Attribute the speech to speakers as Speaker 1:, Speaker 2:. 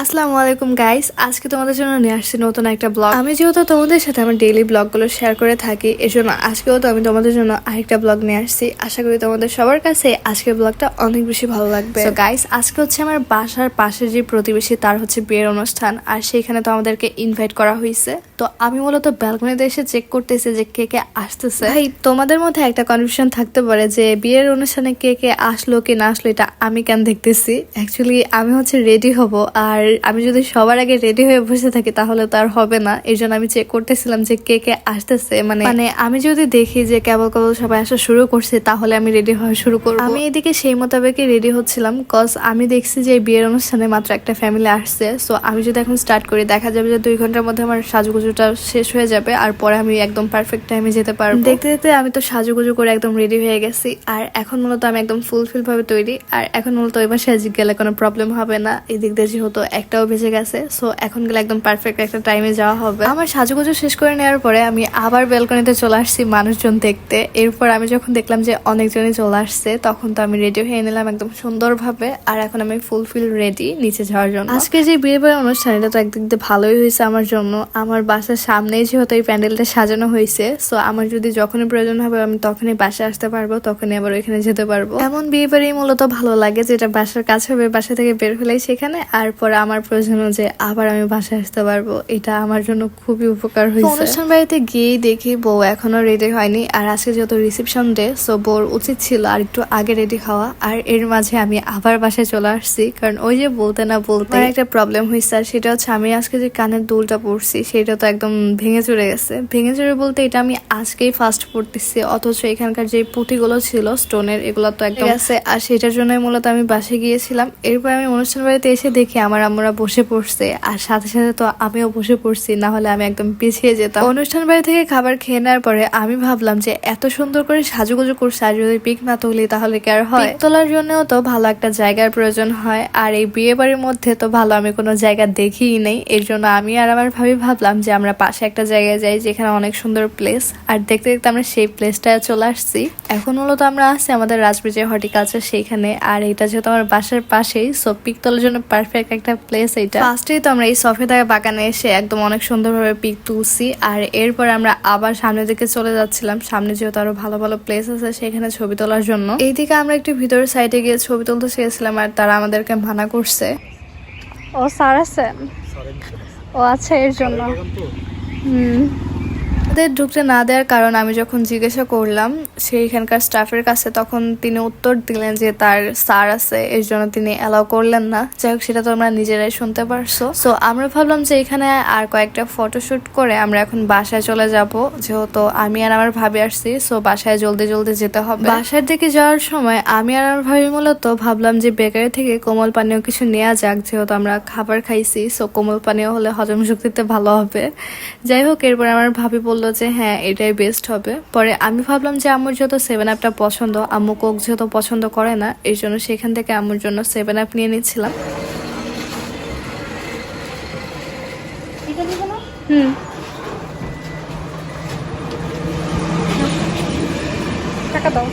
Speaker 1: আসসালামু আলাইকুম গাইস আজকে তোমাদের জন্য নিয়ে আসছি নতুন একটা ব্লগ আমি যেহেতু তোমাদের সাথে আমার ডেইলি ব্লগগুলো শেয়ার করে থাকি এর জন্য আজকেও তো আমি তোমাদের জন্য আরেকটা ব্লগ নিয়ে আসছি। আশা করি তোমাদের সবার কাছে আজকের ব্লগটা অনেক বেশি ভালো লাগবে। গাইস আজকে হচ্ছে আমার বাসার পাশে যে প্রতিবেশী, তার হচ্ছে বিয়ের অনুষ্ঠান, আর সেখানে তো আমাদেরকে ইনভাইট করা হয়েছে তো আমি মূলত ব্যালকনিতে এসে চেক করতেছি যে কে কে আসতেছে। ভাই, তোমাদের মধ্যে একটা কনফিউশন থাকতে পারে যে বিয়ের অনুষ্ঠানে কে কে আসলো, কি না আসলো, এটা আমি কেন দেখতেছি? অ্যাকচুয়ালি আমি হচ্ছে রেডি হব, আর আমি যদি সবার আগে রেডি হয়ে বসে থাকি তাহলে তো আর হবে না। এই জন্য আমি চেক করতেছিলাম যে কে কে আসতেছে। মানে মানে আমি যদি দেখি যে কেবল কেবল সবাই আসা শুরু করছে তাহলে আমি রেডি হওয়া শুরু করব। আমি এদিকে সেই মোতাবেকই রেডি হচ্ছিলাম কজ আমি দেখছি যে বিয়ের অনুষ্ঠানে মাত্র একটা ফ্যামিলি আসছে। সো আমি যদি এখন স্টার্ট করি দেখা যাবে যে দুই ঘণ্টার মধ্যে আমার সাজুগুজুটা শেষ হয়ে যাবে আর পরে আমি একদম পারফেক্ট টাইমে যেতে পারব। দেখতে দেখতে আমি তো সাজুগুজু করে একদম রেডি হয়ে গেছি। আর এখন মূলত আমি একদম ফুলফিল ভাবে তৈরি। আর এখন মূলত ওই বাসায় গেলে কোনো প্রবলেম হবে না। এদিক দিয়ে যেহেতু একটাও বেঁচে গেছে সো এখন গেলে একদম পারফেক্ট একটা টাইমে যাওয়া হবে। আমার সাজুগুজু শেষ করে নেওয়ার পরে আমি আবার ব্যালকনিতে চলে আসছি মানুষজন দেখতে। এরপর আমি যখন দেখলাম যে অনেকজনই চলে আসছে, তখন তো আমি রেডি হয়ে নিলাম একদম সুন্দরভাবে, আর এখন আমি ফুলফিল রেডি নিচে যাওয়ার জন্য। আজকে যে বিয়ে বাড়ির অনুষ্ঠান এটা তো একদিক দিয়ে ভালোই হয়েছে আমার জন্য। আমার বাসার সামনেই যেহেতু এই প্যান্ডেলটা সাজানো হয়েছে সো আমার যদি যখনই প্রয়োজন হবে আমি তখনই বাসায় আসতে পারব, তখনই আবার ওইখানে যেতে পারব। এমন বিয়ে বাড়ি মূলত ভালো লাগে, যেটা বাসার কাছে হবে, বাসা থেকে বের হলেই সেখানে, আর পরে আমার প্রয়োজন যে আবার আমি বাসায় আসতে পারব এটা আমার জন্য খুবই উপকার হয়েছে। অনুষ্ঠান বাড়িতে গিয়েই দেখি বউ এখনও রেডি হয়নি। আর আজকে যেহেতু রিসেপশন ডে সো বউর উচিত ছিল আর একটু আগে রেডি হওয়া। আর এর মাঝে আমি আবার বাসায় চলে আসছি কারণ ওই যে বলতে না বলতে আমার একটা প্রবলেম হয়েছে। আর সেটা হচ্ছে আমি আজকে যে কানের দুলটা পড়ছি সেটা তো একদম ভেঙে চড়ে গেছে। ভেঙে চড়ে বলতে এটা আমি আজকেই ফার্স্ট পড়তেছি অথচ এখানকার যে পুঁতিগুলো ছিল স্টোনের এগুলো তো একদম আছে। আর সেটার জন্যই মূলত আমি বাসে গিয়েছিলাম। এরপর আমি অনুষ্ঠান বাড়িতে এসে দেখি আমার আমরা বসে পড়ছে, আর সাথে সাথে তো আমিও বসে পড়ছি, না হলে আমি একদম পিছিয়ে যেতাম। অনুষ্ঠান বাড়ি থেকে খাবার খেয়ে নেওয়ার পরে আমি ভাবলাম যে এত সুন্দর করে সাজুগুজু করছে, আর যদি পিক না তুলি তাহলে কি আর হয়? তোলার জন্যও তো ভালো একটা জায়গার প্রয়োজন হয়, আর এই বিয়ে বাড়ির মধ্যে তো ভালো আমি কোনো জায়গা দেখিই নেই। এর জন্য আমি আর আমার ভাবি ভাবলাম যে আমরা পাশে একটা জায়গায় যাই যেখানে অনেক সুন্দর প্লেস আর দেখতে দেখতে আমরা সেই প্লেসটা চলে আসছি। এখন মূলত আমরা আছি আমাদের রাজবিজয় হর্টিকালচার সেইখানে, আর এটা যেহেতু আমার বাসার পাশেই সো পিক তোলার জন্য পারফেক্ট একটা প্লেস এটা। ফার্স্টেই তো আমরা এই সফেদা বাগানে এসে একদম অনেক সুন্দরভাবে পিক তুলছি। আর এরপর আমরা আবার সামনের দিকে চলে যাচ্ছিলাম। সামনে যেহেতু আরও ভালো ভালো প্লেস আছে সেখানে ছবি তোলার জন্য। এইদিকে আমরা একটু ভিতরের সাইডে গিয়ে ছবি তুলতে চেয়েছিলাম আর তারা আমাদেরকে মানা করছে। ও স্যার আছে? ও আচ্ছা এর জন্য। হুম। তাদের ঢুকতে না দেওয়ার কারণ আমি যখন জিজ্ঞাসা করলাম সেইখানকার স্টাফের কাছে, তখন তিনি উত্তর দিলেন যে তার স্যার আছে, এর জন্য তিনি অ্যালাউ করলেন না। যাই হোক, সেটা তো আমরা নিজেরাই শুনতে পারছ। সো আমরা ভাবলাম যে এখানে আর কয়েকটা ফটোশুট করে আমরা এখন বাসায় চলে যাব। যেহেতু আমি আর আমার ভাবি আসছি সো বাসায় জলদি জলদি যেতে হবে। বাসার দিকে যাওয়ার সময় আমি আর আমার ভাবি মূলত ভাবলাম যে বেকারি থেকে কোমল পানীয় কিছু নেওয়া যাক, যেহেতু আমরা খাবার খাইছি সো কোমল পানীয় হলে হজম শক্তিতে ভালো হবে। যাই হোক, এরপর আমার ভাবি বলল বলল যে হ্যাঁ এটাই বেস্ট হবে। পরে আমি ভাবলাম যে আমার যত সেভেন আপটা পছন্দ আম্মু কোক যেহেতু পছন্দ করে না এই জন্য সেখান থেকে আমার জন্য সেভেন আপ নিয়ে নিচ্ছিলাম। হুম। টাকা দাও।